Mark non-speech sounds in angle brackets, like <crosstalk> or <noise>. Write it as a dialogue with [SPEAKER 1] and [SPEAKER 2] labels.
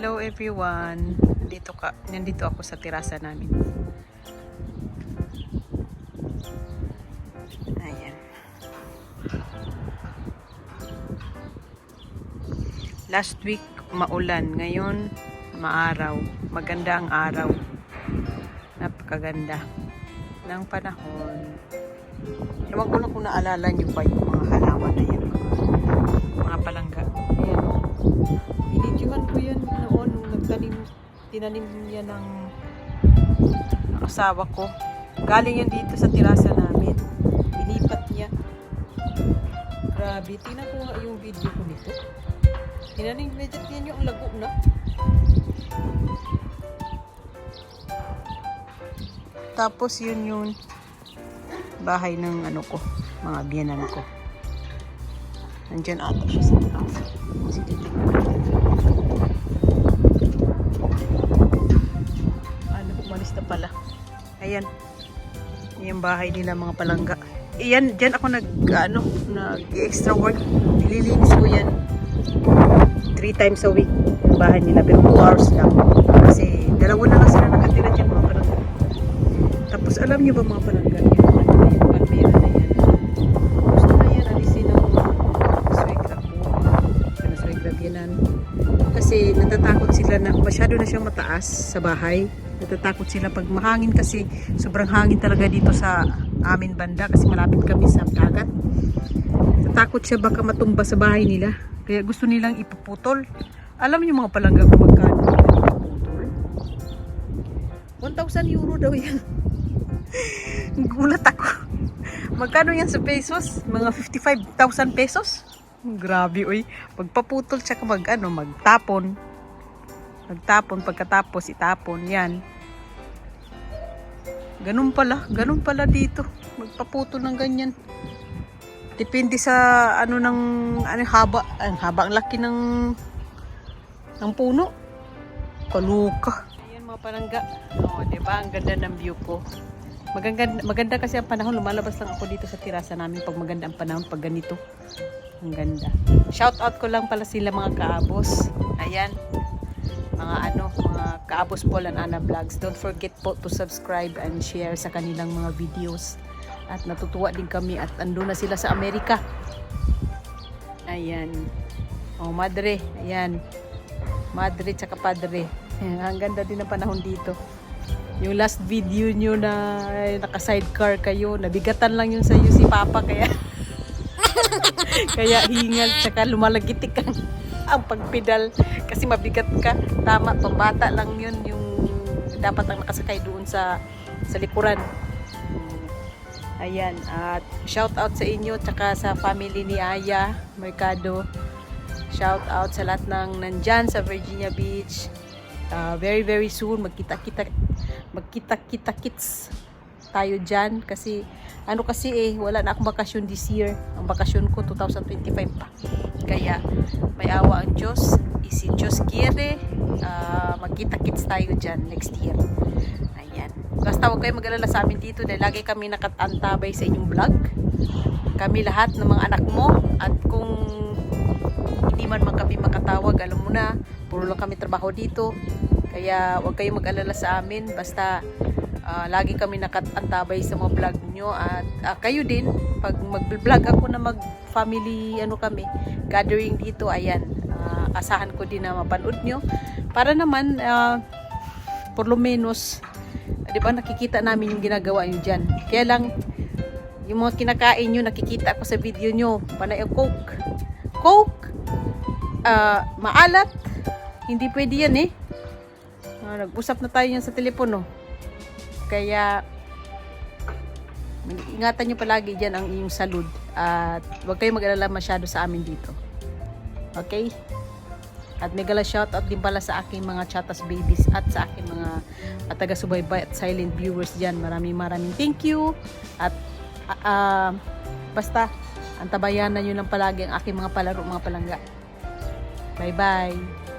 [SPEAKER 1] Hello everyone. Dito ka, nandito ako sa terasa namin. Ayan. Last week maulan, ngayon maaraw. Maganda ang araw. Napakaganda ng panahon. Ewan ko lang kung naalala niyo pa yung mga halaman na yan. Mga palangga. Ayan. Binidyohan ko yan nagtanim, tinanim niya ng, asawa ko. Galing yan dito sa tirasa namin. Ilipat niya. Grabe, nga yung video ko nito. Tinanim, legit yan yung lago na. Tapos yun yung bahay ng ano ko, mga biyanan ko. Nandyan ata siya sa taas. Sige, Bahay nila mga palangga. Iyan, dyan ako nag, ano, nag-extra work. Nililinis ko yan. Three times a week. Yung bahay nila. Pero 2 hours lang. Kasi dalawa na lang sila nakatira dyan mga palangga. Tapos alam niyo ba mga palangga? Yung na yan. Gusto na yan, alisin ng swegra ko. Ano, biyanan. Kasi natatakot sila na masyado na siyang mataas sa bahay. Natatakot sila pag mahangin kasi sobrang hangin talaga dito sa amin banda kasi malapit kami sa dagat. Natatakot siya baka matumba sa bahay nila. Kaya gusto nilang ipuputol. Alam niyo mga palangga kung magkano ipuputol? 1,000 euro daw yan. <laughs> Gulat ako. Magkano yan sa pesos? Mga 55,000 pesos? Grabe, uy. Pagpaputol siya mag, ano, magtapon. Magtapon, pagkatapos itapon. Yan. Ganun pala. Ganun pala dito. Magpaputol ng ganyan. Depende sa ano ng ano haba, ang haba ang laki ng ng puno. Kaluka. Ayan mga palangga. Oh, 'di ba? Ang ganda ng view ko. Maganda, maganda kasi ang panahon. Lumalabas lang ako dito sa tirasa namin pag maganda ang panahon pag ganito. Ang ganda. Shout out ko lang pala sila mga kaabos. Ayan. Mga ano, mga kaabos Paul and Anna Vlogs. Don't forget po to subscribe and share sa kanilang mga videos. At natutuwa din kami at ando na sila sa Amerika. Ayan. Oh, madre. Ayan. Madre tsaka padre. <laughs> Ang ganda din ng panahon dito. Yung last video nyo na ay, naka-sidecar kayo, nabigatan lang yun sa iyo si Papa kaya <laughs> kaya hingal tsaka lumalagitik ang, ang pagpedal kasi mabigat ka. Tama, pambata lang yun yung dapat ang nakasakay doon sa sa likuran. Ayan, at shout out sa inyo tsaka sa family ni Aya Mercado. Shout out sa lahat ng nandyan sa Virginia Beach. Uh, very very soon magkita-kita magkita-kita kits tayo dyan kasi ano kasi eh wala na akong bakasyon this year ang bakasyon ko 2025 pa kaya may awa ang Diyos isi Diyos kire uh, magkita-kits tayo dyan next year. Ayan. Basta huwag kayo mag-alala sa amin dito dahil lagi kami nakatantabay sa inyong vlog. Kami lahat ng mga anak mo at kung hindi man man kami makatawag alam mo na puro lang kami trabaho dito. Kaya huwag kayong mag-alala sa amin. Basta uh, lagi kami nakatantabay sa mga vlog nyo at uh, kayo din pag mag-vlog ako na mag-family ano kami gathering dito ayan uh, asahan ko din na mapanood nyo. Para naman uh, por lo menos di ba nakikita namin yung ginagawa nyo dyan. Kaya lang yung mga kinakain nyo nakikita ko sa video nyo. Panay coke. Coke uh, maalat. Hindi pwede yan eh. Uh, nag-usap na tayo yan sa telepono. Kaya ingatan nyo palagi dyan ang inyong salud at huwag kayong mag-alala masyado sa amin dito okay at megala shoutout din pala sa aking mga chatas babies at sa aking mga taga-subaybay at silent viewers dyan. Maraming maraming thank you. At uh, uh, basta, antabayanan nyo lang palagi ang aking mga palaro, mga palangga. Bye-bye.